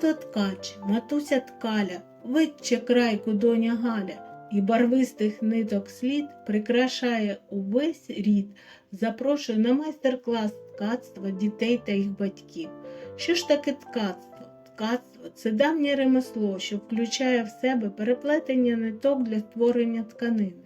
Тато ткач, матуся ткаля, витче крайку доня Галя, і барвистих ниток слід прикрашає увесь рід, запрошує на майстер-клас ткацтва дітей та їх батьків. Що ж таке ткацтво? Ткацтво це давнє ремесло, що включає в себе переплетення ниток для створення тканини.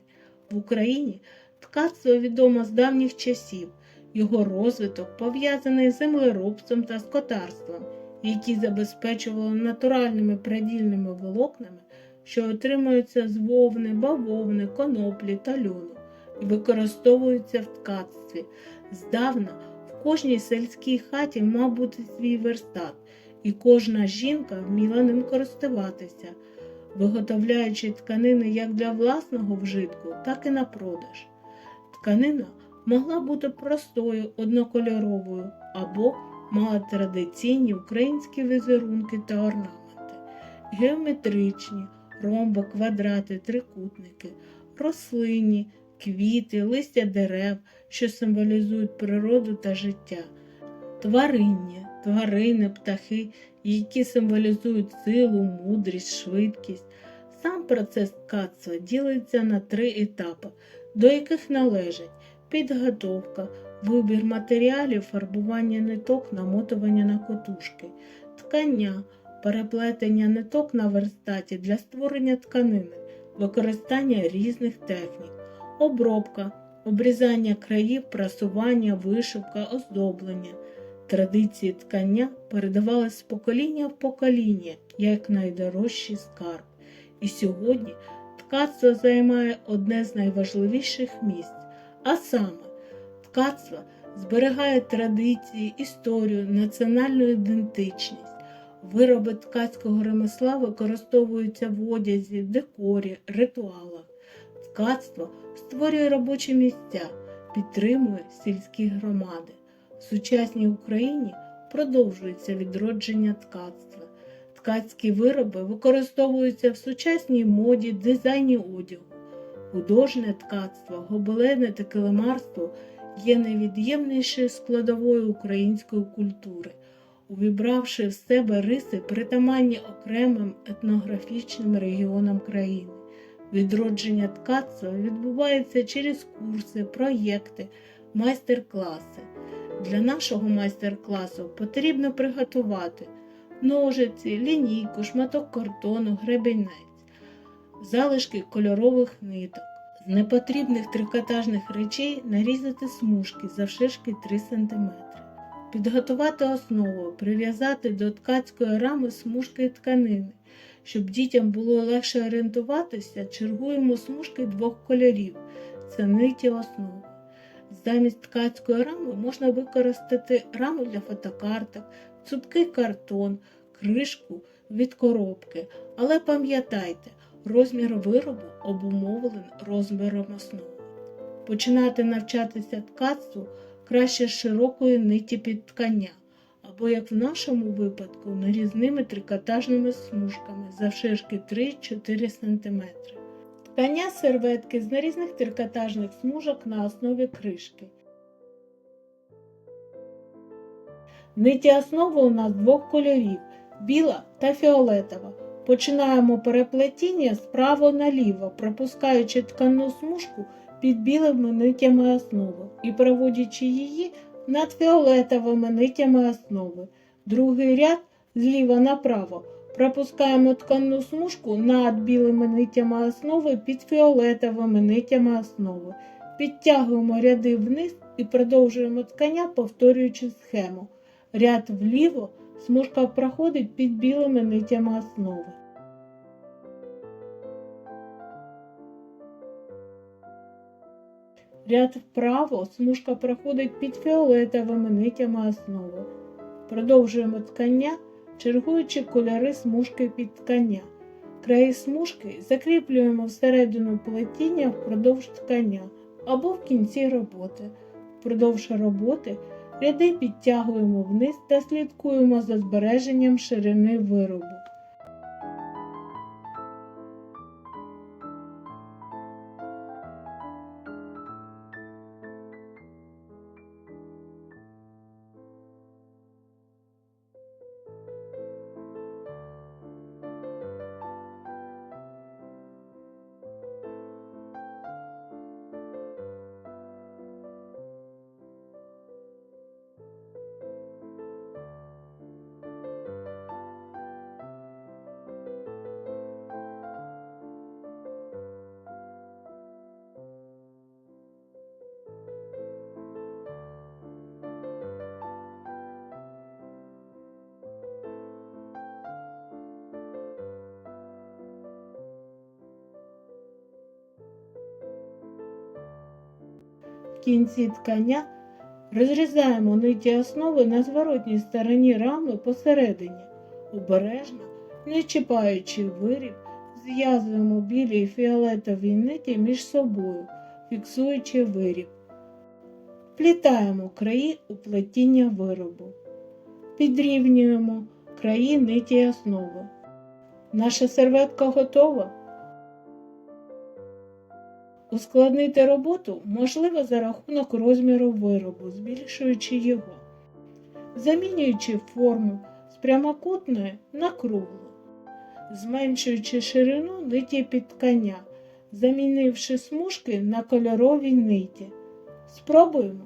В Україні ткацтво відомо з давніх часів. Його розвиток пов'язаний з землеробством та скотарством, які забезпечували натуральними прядільними волокнами, що отримуються з вовни, бавовни, коноплі та льону і використовуються в ткацтві. Здавна в кожній сільській хаті мав бути свій верстат, і кожна жінка вміла ним користуватися, виготовляючи тканини як для власного вжитку, так і на продаж. Тканина могла бути простою, однокольоровою або мала традиційні українські візерунки та орнаменти, геометричні, ромби, квадрати, трикутники, рослинні, квіти, листя дерев, що символізують природу та життя, тваринні, тварини, птахи, які символізують силу, мудрість, швидкість. Сам процес ткацтва ділиться на три етапи, до яких належать підготовка, вибір матеріалів, фарбування ниток, намотування на котушки, ткання, переплетення ниток на верстаті для створення тканини, використання різних технік, обробка, обрізання країв, прасування, вишивка, оздоблення. Традиції ткання передавались з покоління в покоління як найдорожчий скарб. І сьогодні ткацтво займає одне з найважливіших місць. А саме, ткацтво зберігає традиції, історію, національну ідентичність. Вироби ткацького ремесла використовуються в одязі, декорі, ритуалах. Ткацтво створює робочі місця, підтримує сільські громади. В сучасній Україні продовжується відродження ткацтва. Ткацькі вироби використовуються в сучасній моді, дизайні одягу. Художнє ткацтво, гобелене та килимарство є найвід'ємнішою складовою української культури, увібравши в себе риси, притаманні окремим етнографічним регіонам країни. Відродження ткацтва відбувається через курси, проєкти, майстер-класи. Для нашого майстер-класу потрібно приготувати ножиці, лінійку, шматок картону, гребінець залишки кольорових ниток. Непотрібних трикотажних речей нарізати смужки завширшки 3 см. Підготувати основу, прив'язати до ткацької рами смужки тканини. Щоб дітям було легше орієнтуватися, чергуємо смужки двох кольорів це ниті основи. Замість ткацької рами можна використати раму для фотокарток, цупкий картон, кришку від коробки. Але пам'ятайте, Розмір виробу обумовлений розміром основи. Починати навчатися ткацтву краще з широкої ниті під ткання, або, як в нашому випадку, нарізними трикотажними смужками завширшки 3-4 см. Ткання серветки з нарізних трикотажних смужок на основі кришки. Ниті основи у нас двох кольорів біла та фіолетова. Починаємо переплетіння справа наліво, пропускаючи ткану смужку під білими нитями основи і проводячи її над фіолетовими нитями основи. Другий ряд зліва направо. Пропускаємо ткану смужку над білими нитями основи під фіолетовими нитями основи. Підтягуємо ряди вниз і продовжуємо ткання, повторюючи схему. Ряд вліво. Смужка проходить під білими нитями основи. Ряд вправо смужка проходить під фіолетовими нитями основи. Продовжуємо ткання, чергуючи кольори смужки під ткання. Краї смужки закріплюємо всередину плетіння впродовж ткання або в кінці роботи. Впродовж роботи Ряди підтягуємо вниз та слідкуємо за збереженням ширини виробу. Кінці ткання розрізаємо ниті основи на зворотній стороні рами посередині. Обережно, не чіпаючи виріб, зв'язуємо білі і фіолетові ниті між собою, фіксуючи виріб. Плітаємо краї у плетіння виробу. Підрівнюємо краї ниті основи. Наша серветка готова. Ускладнити роботу можливо за рахунок розміру виробу, збільшуючи його, замінюючи форму з прямокутної на круглу, зменшуючи ширину ниті під ткання, замінивши смужки на кольорові ниті. Спробуємо.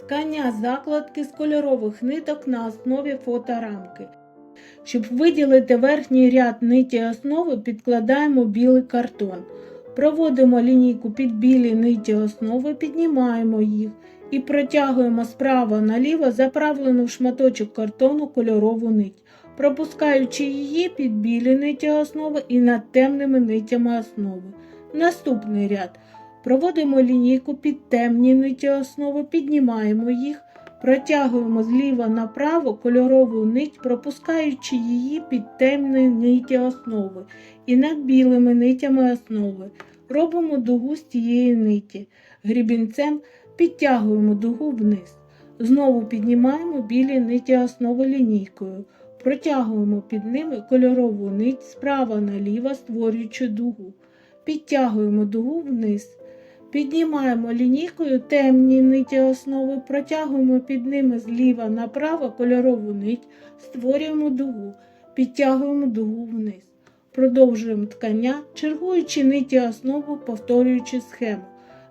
Ткання закладки з кольорових ниток на основі фоторамки. Щоб виділити верхній ряд ниті основи, підкладаємо білий картон. Проводимо лінійку під білі ниті основи, піднімаємо їх і протягуємо справа наліво заправлену в шматочок картону кольорову нить, пропускаючи її під білі ниті основи і над темними нитями основи. Наступний ряд. Проводимо лінійку під темні ниті основи, піднімаємо їх, протягуємо зліва направо кольорову нить, пропускаючи її під темні ниті основи і над білими нитями основи. Робимо дугу з тієї ниті. Грібінцем підтягуємо дугу вниз. Знову піднімаємо білі ниті основи лінійкою. Протягуємо під ними кольорову нить справа наліво, створюючи дугу. Підтягуємо дугу вниз. Піднімаємо лінійкою темні ниті основи, протягуємо під ними зліва направо кольорову нить, створюємо дугу, підтягуємо дугу вниз. Продовжуємо ткання, чергуючи ниті основу, повторюючи схему.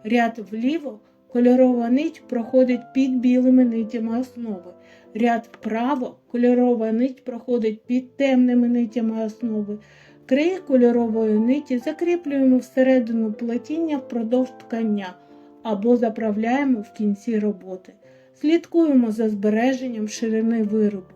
Ряд вліво кольорова нить проходить під білими нитями основи. Ряд вправо кольорова нить проходить під темними нитями основи. Краї кольорової ниті закріплюємо всередину плетіння впродовж ткання або заправляємо в кінці роботи. Слідкуємо за збереженням ширини виробу.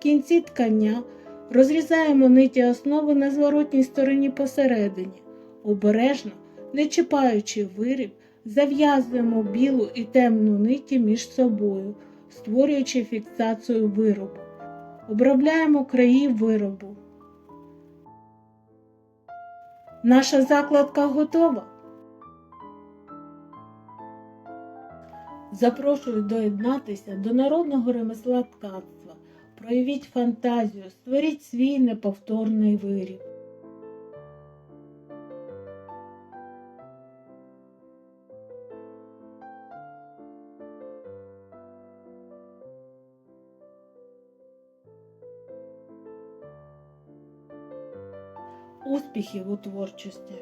Кінці ткання розрізаємо ниті основи на зворотній стороні посередині. Обережно, не чіпаючи виріб, зав'язуємо білу і темну ниті між собою, створюючи фіксацію виробу. Обробляємо краї виробу. Наша закладка готова. Запрошую доєднатися до народного ремесла ткацтва. Проявіть фантазію, створіть свій неповторний виріб. Успіхів у творчості!